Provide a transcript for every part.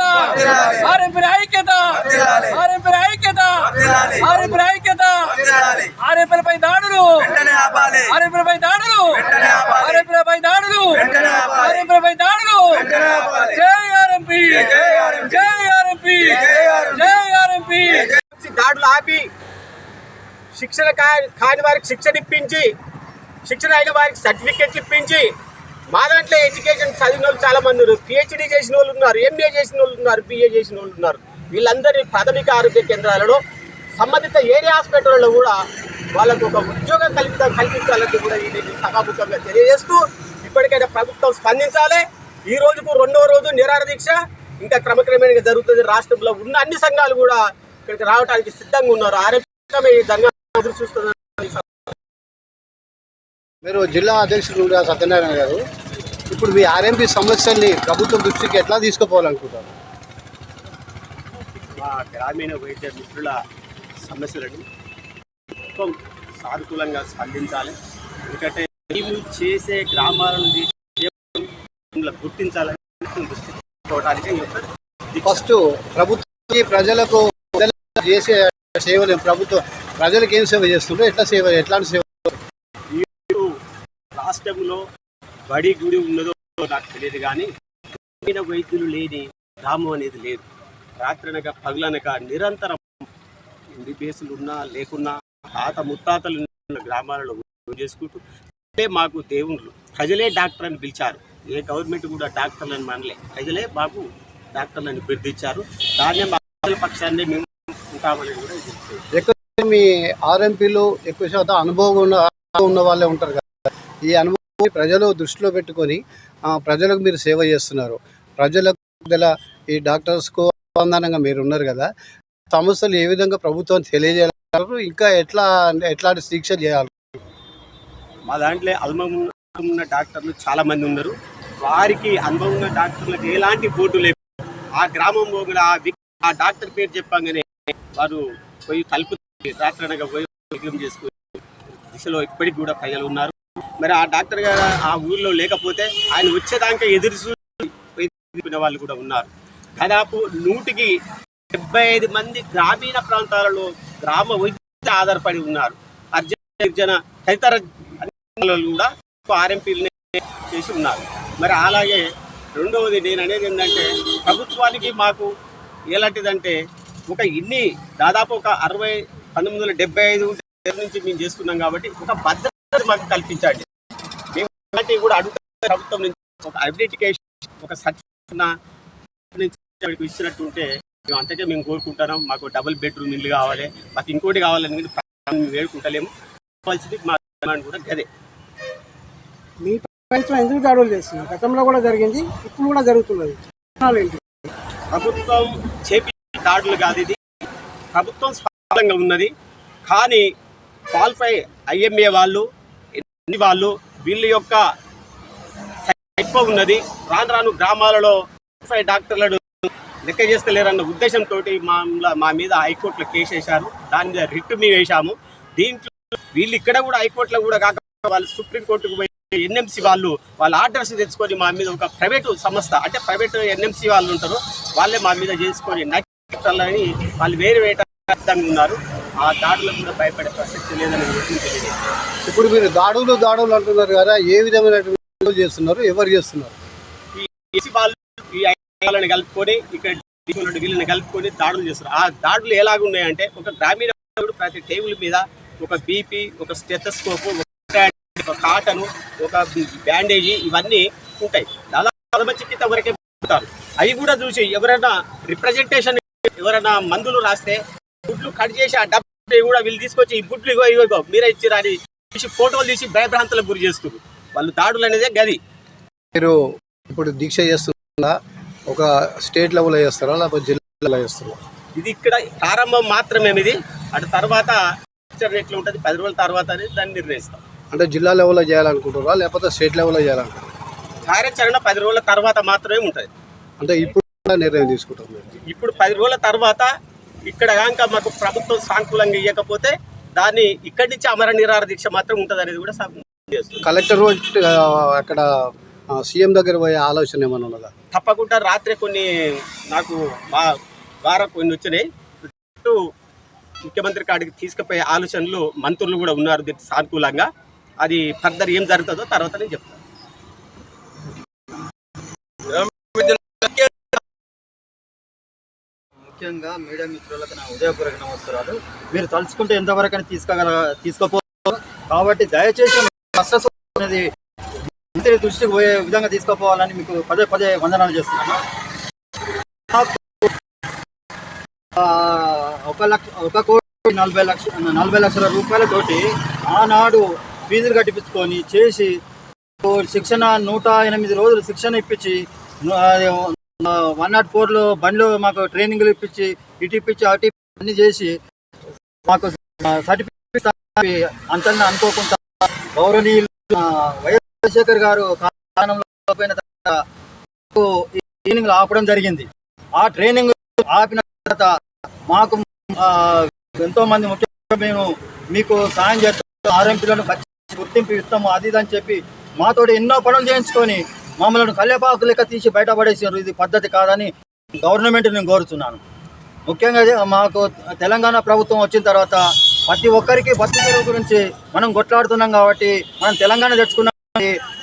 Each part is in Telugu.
ఐక్యత. ఆర్ఎంపీ ఐక్యత. ఆర్ఎంపీ ఐక్యత. ఆర్ఎంపీ ఐక్యత. ఆర్ఎంపీలపై దాడులు. ఆర్ఎంపీలపై దాడులు. ఆర్ఎంపీలపై దాడులు. ఆర్ఎంపీలపై దాడులు. జై ఆర్ఎంపీ. జై ఆర్ఎంపీ. జై ఆర్ఎంపీ. దాడులు ఆపి శిక్షణ కాని వారికి శిక్షణ ఇప్పించి శిక్షణ అయిన వారికి సర్టిఫికెట్లు ఇప్పించి మా దాంట్లో ఎడ్యుకేషన్ చదివిన వాళ్ళు చాలా మంది ఉన్నారు. పిహెచ్డీ చేసిన వాళ్ళు ఉన్నారు ఎంబీఏ చేసిన వాళ్ళు ఉన్నారు బిఏ చేసిన వాళ్ళు ఉన్నారు. వీళ్ళందరి ప్రాథమిక ఆరోగ్య కేంద్రాలలో సంబంధిత ఏరియా హాస్పిటల్లో కూడా వాళ్ళకు ఒక ఉద్యోగం కల్పిత కల్పించాలని కూడా ఇది సభాముఖంగా తెలియజేస్తూ ఇప్పటికైనా ప్రభుత్వం స్పందించాలి. ఈ రోజుకు రెండవ రోజు నిరాహార దీక్ష. ఇంకా క్రమక్రమేణా జరుగుతుంది. రాష్ట్రంలో ఉన్న అన్ని సంఘాలు కూడా ఇక్కడికి రావడానికి సిద్ధంగా ఉన్నారు. ఆరోగ్యమే ఈ దంగా ఎదురు చూస్తున్నారు. మీరు జిల్లా అధ్యక్షుడు సత్యనారాయణ గారు ఇప్పుడు మీ ఆర్ఎంపీ సమస్యల్ని ప్రభుత్వం దృష్టికి ఎట్లా తీసుకుపోవాలనుకుంటారు మా గ్రామీణ వైద్య మిత్రుల సమస్యలను ప్రభుత్వం సానుకూలంగా స్పందించాలి. ఎందుకంటే మేము చేసే గ్రామాలను తీసి గుర్తించాలని దృష్టి తీసుకోవడానికి. ఫస్ట్ ప్రభుత్వం ప్రజలకు చేసే సేవలు ప్రభుత్వం ప్రజలకు ఏం సేవ చేస్తుండ్రో ఎట్లా సేవ ఎట్లాంటి సేవ? రాష్ట్రంలో బడి గుడి ఉన్నదో నాకు తెలియదు కానీ గ్రామీణ వైద్యులు లేని గ్రామం అనేది లేదు. రాత్రనక పగులనక నిరంతరం ఎంబీబీఎస్లు ఉన్నా లేకున్నా తాత ముత్తాతలు ఉన్న గ్రామాలలో చేసుకుంటూ మాకు దేవుళ్ళు. ప్రజలే డాక్టర్ అని పిలిచారు. ఏ గవర్నమెంట్ కూడా డాక్టర్లను మనలే. ప్రజలే మాకు డాక్టర్లను బిర్దిచ్చారు దాన్నే మా పక్షాన్ని మేము ఉంటామని కూడా ఎక్కువ మీ ఆర్ఎంపీలు ఎక్కువ శాతం అనుభవం ఉన్న ఉన్న వాళ్ళే ఉంటారు ఈ అనుభవం ప్రజలు దృష్టిలో పెట్టుకొని ప్రజలకు మీరు సేవ చేస్తున్నారు. ప్రజలకు గల ఈ డాక్టర్స్కు అనుసంధానంగా మీరు ఉన్నారు కదా. సమస్యలు ఏ విధంగా ప్రభుత్వం తెలియజేయాలి? ఇంకా ఎట్లా ఎట్లాంటి శిక్ష చేయాలి? మా దాంట్లో అనుభవం ఉన్న డాక్టర్లు చాలామంది ఉన్నారు. వారికి అనుభవం ఉన్న డాక్టర్లకు ఎలాంటి బోర్డు లేదు ఆ గ్రామం పోగల ఆ ఆ డాక్టర్ పేరు చెప్పగానే వారు పోయి తలుపు రాత్రనగా పోయి చేసుకుని దిశలో ఇప్పటికి కూడా ప్రజలు ఉన్నారు. మరి ఆ డాక్టర్ గారు ఆ ఊర్లో లేకపోతే ఆయన వచ్చేదాకా ఎదురు చూసిన వాళ్ళు కూడా ఉన్నారు. దాదాపు నూటికి డెబ్బై ఐదు మంది గ్రామీణ ప్రాంతాలలో గ్రామ వైద్య ఆధారపడి ఉన్నారు. అర్జన తదితర కూడా ఆర్ఎంపీలనే చేసి ఉన్నారు. మరి అలాగే రెండవది నేను అనేది ఏంటంటే ప్రభుత్వానికి మాకు ఎలాంటిదంటే ఒక ఇన్ని దాదాపు ఒక అరవై పంతొమ్మిది వందల డెబ్బై ఐదు నుంచి మేము చేసుకున్నాం కాబట్టి ఒక భద్రత మాకు కల్పించండి. ఇలాంటివి కూడా అడుగుతాం ప్రభుత్వం నుంచి ఒక ఐడెంటిఫికేషన్ ఒక సర్టిఫికేషన్ నుంచి ఇచ్చినట్టు ఉంటే మేము అంతకే మేము కోరుకుంటున్నాం. మాకు డబుల్ బెడ్రూమ్ ఇల్లు కావాలి. మాకు ఇంకోటి కావాలని మేము వేడుకుంటలేము. కావాల్సింది మా డిమాండ్ కూడా గదే. మీ ప్రభుత్వం ఎందుకు దాడులు చేస్తుంది? గతంలో కూడా జరిగింది ఇప్పుడు కూడా జరుగుతున్నది. ప్రభుత్వం చేపి దాడులు కాదు ఇది. ప్రభుత్వం స్పష్టంగా ఉన్నది. కానీ క్వాలిఫై ఐఎంఏ వాళ్ళు వాళ్ళు వీళ్ళ యొక్క ఎక్కువ ఉన్నది. రాను రాను గ్రామాలలో డాక్టర్లను లెక్క చేస్తలేరన్న ఉద్దేశంతో మా మా మీద హైకోర్టులో కేసు వేశారు. దాని మీద రిట్ మేము వేశాము. దీంట్లో వీళ్ళు ఇక్కడ కూడా హైకోర్టులో కూడా కాక వాళ్ళు సుప్రీంకోర్టుకు పోయి ఎన్ఎంసి వాళ్ళు వాళ్ళ ఆర్డర్స్ తెచ్చుకొని మా మీద ఒక ప్రైవేటు సంస్థ అంటే ప్రైవేట్ ఎన్ఎంసి వాళ్ళు ఉంటారు. వాళ్ళే మా మీద చేసుకొని నచ్చాలని వాళ్ళు వేరు వేట ఉన్నారు. ఆ దాడులకు కూడా భయపడే ప్రసక్తి లేదని విషయం తెలియదు. ఇప్పుడు మీరు దాడులు దాడులు అంటున్నారు కదా ఏ దాడులు చేస్తున్నారు ఎవరు చేస్తున్నారు? వాళ్ళని కలుపుకొని ఇక్కడ వీళ్ళని కలుపుకొని దాడులు చేస్తారు ఆ దాడులు ఎలాగున్నాయంటే ఒక గ్రామీణ ప్రతి టేబుల్ మీద ఒక బీపీ ఒక స్టెథస్కోప్ ఒక కాటను ఒక బ్యాండేజీ ఇవన్నీ ఉంటాయి. దాదాపు ప్రథమ చికిత్స వరకే ఉంటారు అవి కూడా చూసి ఎవరైనా రిప్రజెంటేషన్ ఎవరైనా మందులు రాస్తే గుడ్లు కట్ చేసి ఆ డబ్బు కూడా వీళ్ళు తీసుకొచ్చి ఈ గుడ్లు ఇగో ఇగో మీరే ఇచ్చిరా అని తీసి ఫోటోలు తీసి భయభ్రాంతులకు గురి చేస్తారు వాళ్ళు దాడులు అనేదే గది. మీరు ఇప్పుడు దీక్ష చేస్తున్నా ఒక స్టేట్ లెవెల్లో చేస్తారా లేకపోతే జిల్లా లెవెల్లో చేస్తారా? ఇది ఇక్కడ ప్రారంభం మాత్రమే ఇది అటు తర్వాత ఫ్యూచర్ ఎట్లా ఉంటుంది పది రోజుల తర్వాత అనేది దాన్ని నిర్ణయిస్తాం. అంటే జిల్లా లెవెల్లో చేయాలనుకుంటారా లేకపోతే స్టేట్ లెవెల్లో చేయాలనుకుంటారా కార్యాచరణ పది రోజుల తర్వాత మాత్రమే ఉంటుంది. అంటే ఇప్పుడు నిర్ణయం తీసుకుంటాం ఇప్పుడు పది రోజుల తర్వాత ఇక్కడ కనుక మాకు ప్రభుత్వం సానుకూలంగా ఇవ్వకపోతే దాన్ని ఇక్కడి నుంచి అమర నిరాహార దీక్ష మాత్రం ఉంటుంది అనేది కూడా కలెక్టర్ అక్కడ సీఎం దగ్గర పోయే ఆలోచన ఏమైనా ఉన్నదా? తప్పకుండా రాత్రి కొన్ని నాకు మా ద్వారా కొన్ని వచ్చినాయి. ముఖ్యమంత్రి కాడికి తీసుకుపోయే ఆలోచనలు మంత్రులు కూడా ఉన్నారు దీనికి సానుకూలంగా. అది ఫర్దర్ ఏం జరుగుతుందో తర్వాత నేను చెప్తాను. ముఖ్యంగా మీడియా మిత్రులకు నా ఉదయపూర్వక నమస్కారాలు. మీరు తలుచుకుంటే ఎంతవరకు తీసుకోగల తీసుకోపో కాబట్టి దయచేసి కష్ట అనేది మంత్రి దృష్టికి పోయే విధంగా తీసుకోపోవాలని మీకు పదే పదే వందనాలు చేస్తున్నాను. నాకు, ఒక లక్ష ఒక కోటి నలభై లక్ష నలభై లక్షల రూపాయలతోటి ఆనాడు ఫీజులు కట్టిపించుకొని చేసి శిక్షణ నూట ఎనిమిది రోజులు శిక్షణ ఇప్పించి వన్ నాట్ ఫోర్లో బండ్లు మాకు ట్రైనింగ్లు ఇప్పించి ఇటు ఇప్పించి అటు అన్ని చేసి మాకు సర్టిఫికేట్ అంత అనుకోకుండా గౌరవనీయులు ఆ, వైఎస్ గారు కాలంలో పోయిన తర్వాత మాకు ట్రైనింగ్ ఆపడం జరిగింది. ఆ ట్రైనింగ్ ఆపిన తర్వాత మాకు ఎంతో మంది ముఖ్యంగా మేము మీకు సాయం చేస్తాం ఆర్ఎంపీలను గుర్తింపు ఇస్తాము అది ఇది అని చెప్పి మాతో ఎన్నో పనులు చేయించుకొని మమ్మల్ని కల్లేపాకు లెక్క తీసి బయటపడేసారు ఇది పద్ధతి కాదని గవర్నమెంట్ నేను కోరుతున్నాను. ముఖ్యంగా మాకు తెలంగాణ ప్రభుత్వం వచ్చిన తర్వాత ప్రతి ఒక్కరికి బస్సు తెరువు గురించి మనం కొట్లాడుతున్నాం కాబట్టి మనం తెలంగాణ తెచ్చుకున్నాం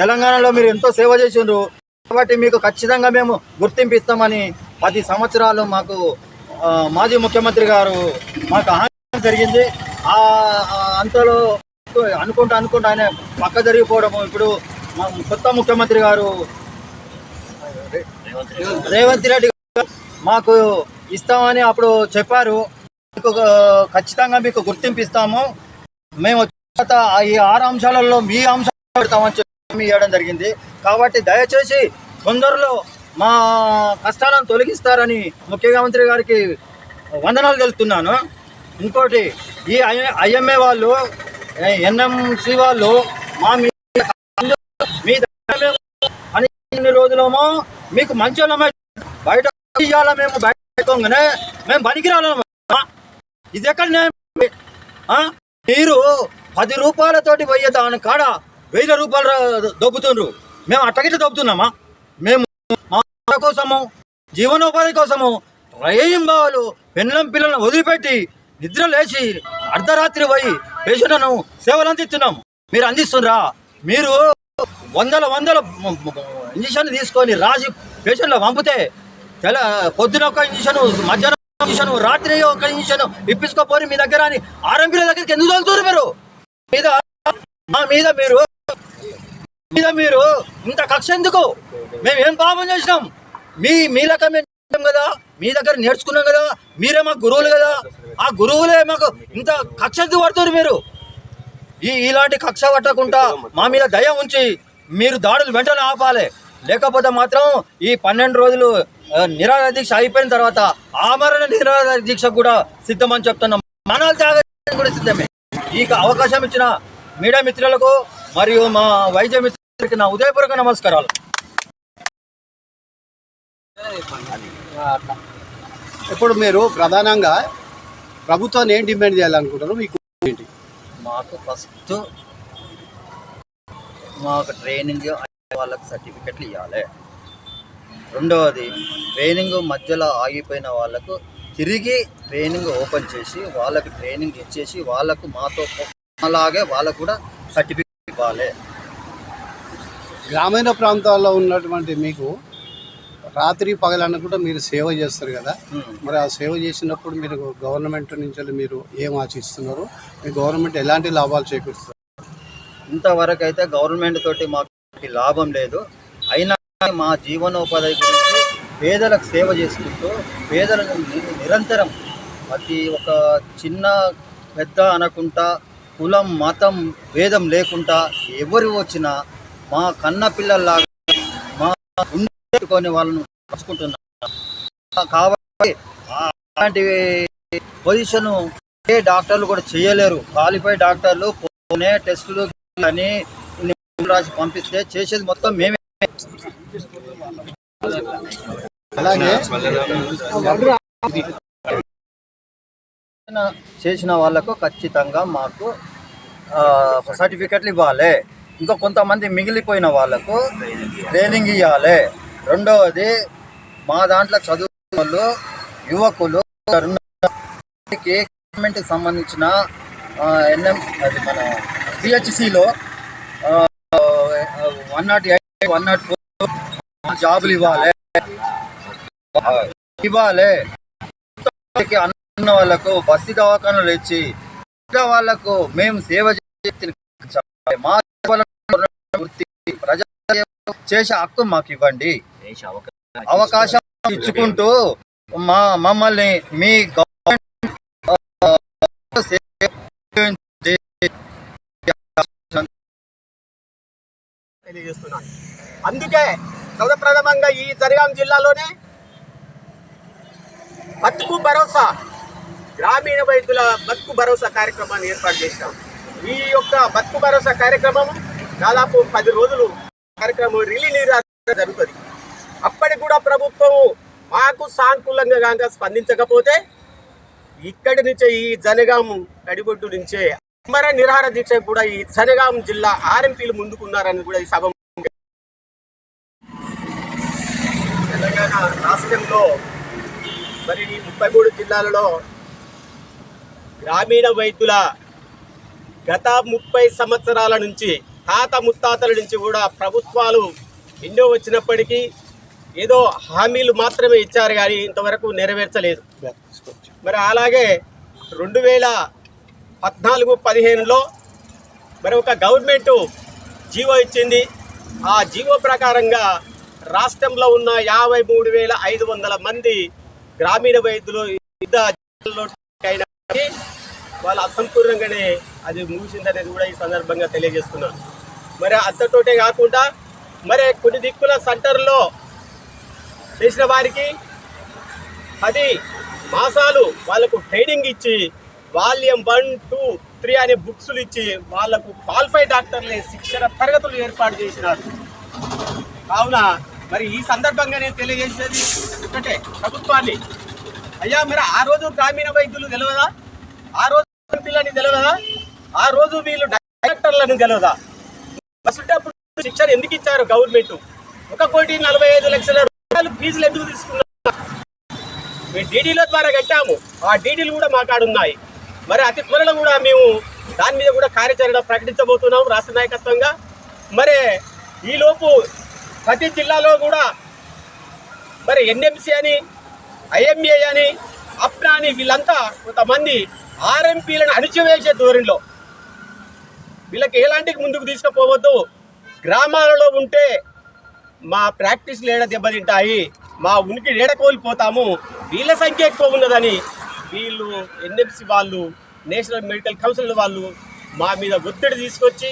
తెలంగాణలో మీరు ఎంతో సేవ చేసిండ్రు కాబట్టి మీకు ఖచ్చితంగా మేము గుర్తింపు ఇస్తామని పది సంవత్సరాలు మాకు మాజీ ముఖ్యమంత్రి గారు మాకు ఆహ్వానం జరిగింది. ఆ అంతలో అనుకుంటూ అనుకుంటూ ఆయన పక్క జరిగిపోవడము. ఇప్పుడు కొత్త ముఖ్యమంత్రి గారు రేవంత్ రెడ్డి మాకు ఇస్తామని అప్పుడు చెప్పారు. మీకు ఖచ్చితంగా మీకు గుర్తింపు ఇస్తాము మేము తర్వాత ఈ ఆరు అంశాలలో మీ అంశాలు పెడతామని చెప్పి ఇవ్వడం జరిగింది. కాబట్టి దయచేసి తొందరలో మా కష్టాలను తొలగిస్తారని ముఖ్యమంత్రి గారికి వందనాలు తెలుపుతున్నాను. ఇంకోటి ఈ ఐఎంఏ వాళ్ళు ఎన్ఎంసి వాళ్ళు మా మీద మీ దగ్గర రోజులమో అని ఇన్ని రోజులేమో మీకు మంచి బయట ఇవాళ మేము బయట మేము పనికిరాలమ్మా ఇది ఎక్కడ మీరు పది రూపాయలతోటి పోయే దాని కాడ వెయ్యి రూపాయలు దొబ్బుతుండ్రు. మేము అట్టగిట్ట దొబ్బుతున్నామా? మేము మా కోసము జీవనోపాధి కోసము రయం బావలు పెన్నం పిల్లలను వదిలిపెట్టి నిద్ర లేచి అర్ధరాత్రి పోయి పేషెంట్లను సేవలు అందిస్తున్నాం మీరు అందిస్తుండ్రా? మీరు వందల వందల ఇంజక్షన్ తీసుకొని రాసి పేషెంట్లు పంపితే తెల పొద్దున ఒక ఇంజక్షన్ మధ్యాహ్నం ఇంజక్షన్ రాత్రి ఒక ఇంజక్షన్ ఇప్పించుకోపోయి మీ దగ్గర అని ఆర్ఎంపీల దగ్గరికి ఎందుకు వెళ్తున్నారు మీరు? మీద మా మీద మీరు మీద మీరు ఇంత కక్ష ఎందుకు? మేము ఏం పాపం చేసినాం? మీ మీ లెక్క మేము కదా? మీ దగ్గర నేర్చుకున్నాం కదా? మీరే మాకు గురువులు కదా? ఆ గురువులే మాకు ఇంత కక్ష ఎందుకు పడుతున్నారు మీరు? ఈ ఇలాంటి కక్ష పట్టకుండా మా మీద దయ ఉంచి మీరు దాడులు వెంటనే ఆపాలి. లేకపోతే మాత్రం ఈ పన్నెండు రోజులు నిరాహార దీక్ష అయిపోయిన తర్వాత ఆమరణ నిరాహార దీక్ష కూడా సిద్ధమని చెప్తున్నాం. మనాలు త్యాగం కూడా సిద్ధమే. ఈ అవకాశం ఇచ్చిన మీడియా మిత్రులకు మరియు మా వైద్య మిత్రులకి నా ఉదయపూర్వక నమస్కారాలు. ఇప్పుడు మీరు ప్రధానంగా ప్రభుత్వాన్ని ఏం డిమాండ్ చేయాలనుకుంటారు మీకు ఏంటి? మాకు ఫస్ట్ మాకు ట్రైనింగ్ వాళ్ళకి సర్టిఫికెట్లు ఇవ్వాలి రెండవది ట్రైనింగ్ మధ్యలో ఆగిపోయిన వాళ్ళకు తిరిగి ట్రైనింగ్ ఓపెన్ చేసి వాళ్ళకి ట్రైనింగ్ ఇచ్చేసి వాళ్ళకు మాతో అలాగే వాళ్ళకు కూడా సర్టిఫికెట్ ఇవ్వాలి. గ్రామీణ ప్రాంతాల్లో ఉన్నటువంటి మీకు రాత్రి పగలనుకుంటే మీరు సేవ చేస్తారు కదా. మరి ఆ సేవ చేసినప్పుడు మీరు గవర్నమెంట్ నుంచి మీరు ఏం ఆశిస్తున్నారు? మీ గవర్నమెంట్ ఎలాంటి లాభాలు చేకూరుస్తారు ఇంతవరకు అయితే గవర్నమెంట్ తోటి మాకు లాభం లేదు. అయినా మా జీవనోపాధి గురించి పేదలకు సేవ చేసుకుంటూ పేదలకు నిరంతరం ప్రతి ఒక చిన్న పెద్ద అనకుండా కులం మతం భేదం లేకుండా ఎవరు వచ్చినా మా కన్న పిల్లల్లాగా మా పెట్టుకొని వాళ్ళను చూసుకుంటున్నాం కాబట్టి అలాంటి పొజిషన్ ఏ డాక్టర్లు కూడా చేయలేరు. క్వాలిఫై డాక్టర్లు పోనే టెస్టులు అని రాసి పంపిస్తే చేసేది మొత్తం మేమే. అలాగే చేసిన వాళ్ళకు ఖచ్చితంగా మాకు ఆ, సర్టిఫికెట్లు ఇవ్వాలి. ఇంకా కొంతమంది మిగిలిపోయిన వాళ్ళకు ట్రైనింగ్ ఇవ్వాలి రెండవది మా దాంట్లో చదువు వాళ్ళు యువకులు ఉన్నారు. గవర్నమెంట్కి సంబంధించిన ఎన్ఎం అది మన సిహెచ్సిలో one not eight one not four జాబులు ఇవ్వాలి ఇవ్వాలి అన్న వాళ్ళకు బస్తీ దవాఖానలు ఇచ్చి వాళ్ళకు మేము సేవ చేసి మా సేవలను ప్రజా చేసే హక్కు మాకు ఇవ్వండి. అవకాశం ఇచ్చుకుంటూ మా మమ్మల్ని మీ తెలియజేస్తున్నాను. అందుకే సౌదప్రథమంగా ఈ జనగాం జిల్లాలోనే బతుకు భరోసా గ్రామీణ వైద్యుల బతుకు భరోసా కార్యక్రమాన్ని ఏర్పాటు చేశాం. ఈ యొక్క బతుకు భరోసా కార్యక్రమం దాదాపు పది రోజులు కార్యక్రమం రిలీ జరుగుతుంది. అప్పటికి కూడా ప్రభుత్వం మాకు సానుకూలంగా కనుక స్పందించకపోతే ఇక్కడి నుంచే ఈ జనగాం కడిబొడ్డు నుంచే అమర నిరహార దీక్ష కూడా ఈ జనగాం జిల్లా ఆర్ఎంపీలు ముందుకున్నారని కూడా ఈ సభ తెలంగాణ రాష్ట్రంలో మరి ఈ ముప్పై మూడు జిల్లాలలో గ్రామీణ వైద్యుల గత ముప్పై సంవత్సరాల నుంచి తాత ముత్తాతల నుంచి కూడా ప్రభుత్వాలు ఎన్నో వచ్చినప్పటికీ ఏదో హామీలు మాత్రమే ఇచ్చారు కానీ ఇంతవరకు నెరవేర్చలేదు. మరి అలాగే రెండు వేల పద్నాలుగు పదిహేనులో మరి ఒక గవర్నమెంట్ జీవో ఇచ్చింది. ఆ జీవో ప్రకారంగా రాష్ట్రంలో ఉన్న యాభై మూడు వేల ఐదు వందల మంది గ్రామీణ వైద్యులు అయినప్పటికీ వాళ్ళు అసంపూర్ణంగానే అది ముగిసిందనేది కూడా ఈ సందర్భంగా తెలియజేస్తున్నాను. మరి అంతటోటే కాకుండా మరి కొన్ని దిక్కుల సెంటర్లో చేసిన వారికి పది మాసాలు వాళ్ళకు ట్రైనింగ్ ఇచ్చి వాల్యూమ్ వన్ టూ త్రీ అనే బుక్స్లు ఇచ్చి వాళ్ళకు క్వాలిఫైడ్ డాక్టర్లే శిక్షణ తరగతులు ఏర్పాటు చేసినారు. కావున మరి ఈ సందర్భంగా నేను తెలియజేసేది ఒకటే ప్రభుత్వాన్ని. అయ్యా మరి ఆ రోజు గ్రామీణ వైద్యులు తెలియదా ఆ రోజు పిల్లని తెలియదా ఆ రోజు వీళ్ళు డైరెక్టర్లను తెలియదా అసలు శిక్షణ ఎందుకు ఇచ్చారు గవర్నమెంట్? ఒక కోటి నలభై ఐదు లక్షల రూపాయలు ఫీజులు ఎందుకు తీసుకున్నారు? మేము డీడీల ద్వారా కట్టాము. ఆ డీడీలు కూడా మా కాడ ఉన్నాయి. మరి అతి త్వరలో కూడా మేము దాని మీద కూడా కార్యాచరణ ప్రకటించబోతున్నాం రాష్ట్ర నాయకత్వంగా. మరి ఈలోపు ప్రతి జిల్లాలో కూడా మరి ఎన్ఎంసి అని ఐఎంఏ అని అప్నా అని వీళ్ళంతా కొంతమంది ఆర్ఎంపీలను అణిచివేసే ధోరణిలో వీళ్ళకి ఎలాంటి ముందుకు తీసుకుపోవద్దు? గ్రామాలలో ఉంటే మా ప్రాక్టీస్లు ఏడ దెబ్బతింటాయి మా ఉనికి ఏడ కోల్పోతాము. వీళ్ళ సంఖ్య ఎక్కువ ఉన్నదని వీళ్ళు ఎన్ఎఫ్సి వాళ్ళు నేషనల్ మెడికల్ కౌన్సిల్ వాళ్ళు మా మీద ఒత్తిడి తీసుకొచ్చి